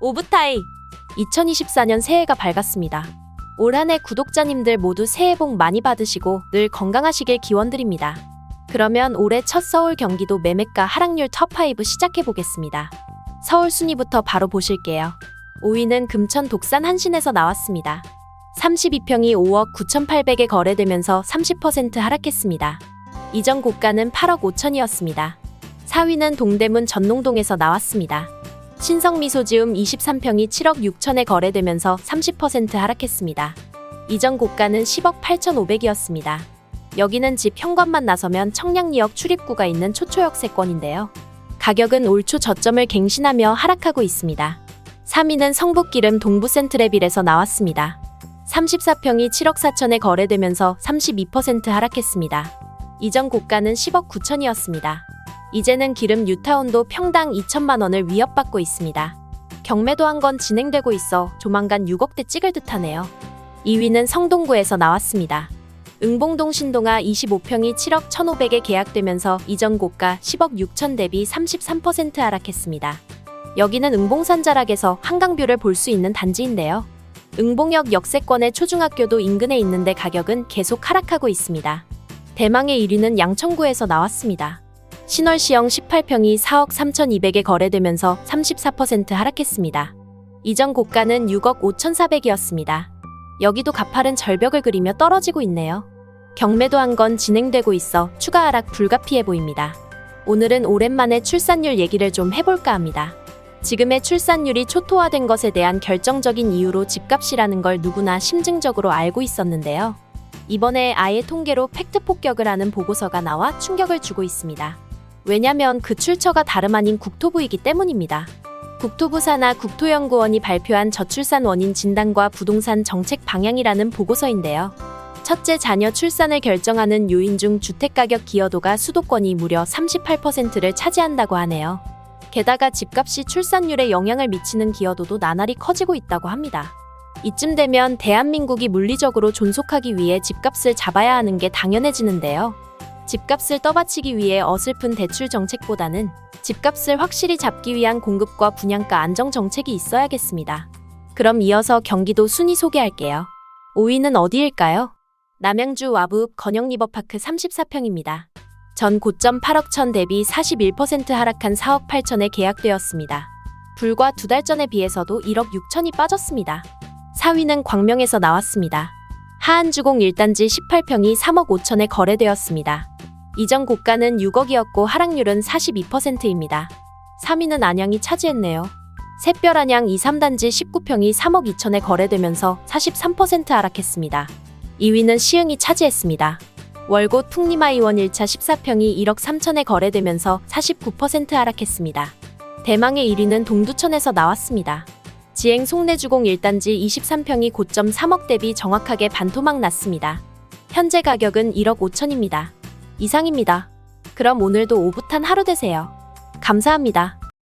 오브타이 2024년 새해가 밝았습니다. 올 한 해 구독자님들 모두 새해 복 많이 받으시고 늘 건강하시길 기원드립니다. 그러면 올해 첫 서울 경기도 매매가 하락률 top5 시작해 보겠습니다. 서울 순위부터 바로 보실게요. 5위는 금천 독산 한신에서 나왔습니다. 32평이 5억 9,800에 거래되면서 30% 하락했습니다. 이전 고가는 8억 5천이었습니다. 4위는 동대문 전농동에서 나왔습니다. 신성미소지움 23평이 7억 6천에 거래되면서 30% 하락했습니다. 이전 고가는 10억 8,500이었습니다. 여기는 집 현관만 나서면 청량리역 출입구가 있는 초초역 세권인데요. 가격은 올 초 저점을 갱신하며 하락하고 있습니다. 3위는 성북기름 동부센트레빌에서 나왔습니다. 34평이 7억 4천에 거래되면서 32% 하락했습니다. 이전 고가는 10억 9천이었습니다. 이제는 기름 뉴타운도 평당 2천만 원을 위협받고 있습니다. 경매도 한 건 진행되고 있어 조만간 6억대 찍을 듯하네요. 2위는 성동구에서 나왔습니다. 응봉동 신동아 25평이 7억 1,500에 계약되면서 이전 고가 10억 6천 대비 33% 하락했습니다. 여기는 응봉산 자락에서 한강뷰를 볼 수 있는 단지인데요. 응봉역 역세권의 초중학교도 인근에 있는데 가격은 계속 하락하고 있습니다. 대망의 1위는 양천구에서 나왔습니다. 신월시형 18평이 4억 3,200에 거래되면서 34% 하락했습니다. 이전 고가는 6억 5,400이었습니다. 여기도 가파른 절벽을 그리며 떨어지고 있네요. 경매도 한 건 진행되고 있어 추가 하락 불가피해 보입니다. 오늘은 오랜만에 출산율 얘기를 좀 해볼까 합니다. 지금의 출산율이 초토화된 것에 대한 결정적인 이유로 집값이라는 걸 누구나 심증적으로 알고 있었는데요. 이번에 아예 통계로 팩트 폭격을 하는 보고서가 나와 충격을 주고 있습니다. 왜냐면 그 출처가 다름 아닌 국토부이기 때문입니다. 국토부 산하 국토연구원이 발표한 저출산 원인 진단과 부동산 정책 방향이라는 보고서인데요. 첫째 자녀 출산을 결정하는 요인 중 주택가격 기여도가 수도권이 무려 38%를 차지한다고 하네요. 게다가 집값이 출산율에 영향을 미치는 기여도도 나날이 커지고 있다고 합니다. 이쯤 되면 대한민국이 물리적으로 존속하기 위해 집값을 잡아야 하는 게 당연해지는데요. 집값을 떠받치기 위해 어설픈 대출 정책보다는 집값을 확실히 잡기 위한 공급과 분양가 안정 정책이 있어야겠습니다. 그럼 이어서 경기도 순위 소개할게요. 5위는 어디일까요? 남양주 와부 건영 리버파크 34평입니다. 전 고점 8억 천 대비 41% 하락한 4억 8천에 계약되었습니다. 불과 두 달 전에 비해서도 1억 6천이 빠졌습니다. 4위는 광명에서 나왔습니다. 하안주공 1단지 18평이 3억 5천에 거래되었습니다. 이전 고가는 6억이었고 하락률은 42%입니다. 3위는 안양이 차지했네요. 샛별 안양 2, 3단지 19평이 3억 2천에 거래되면서 43% 하락했습니다. 2위는 시흥이 차지했습니다. 월곶 풍림아이원 1차 14평이 1억 3천에 거래되면서 49% 하락했습니다. 대망의 1위는 동두천에서 나왔습니다. 지행 송내주공 1단지 23평이 고점 3억 대비 정확하게 반토막 났습니다. 현재 가격은 1억 5천입니다. 이상입니다. 그럼 오늘도 오붓한 하루 되세요. 감사합니다.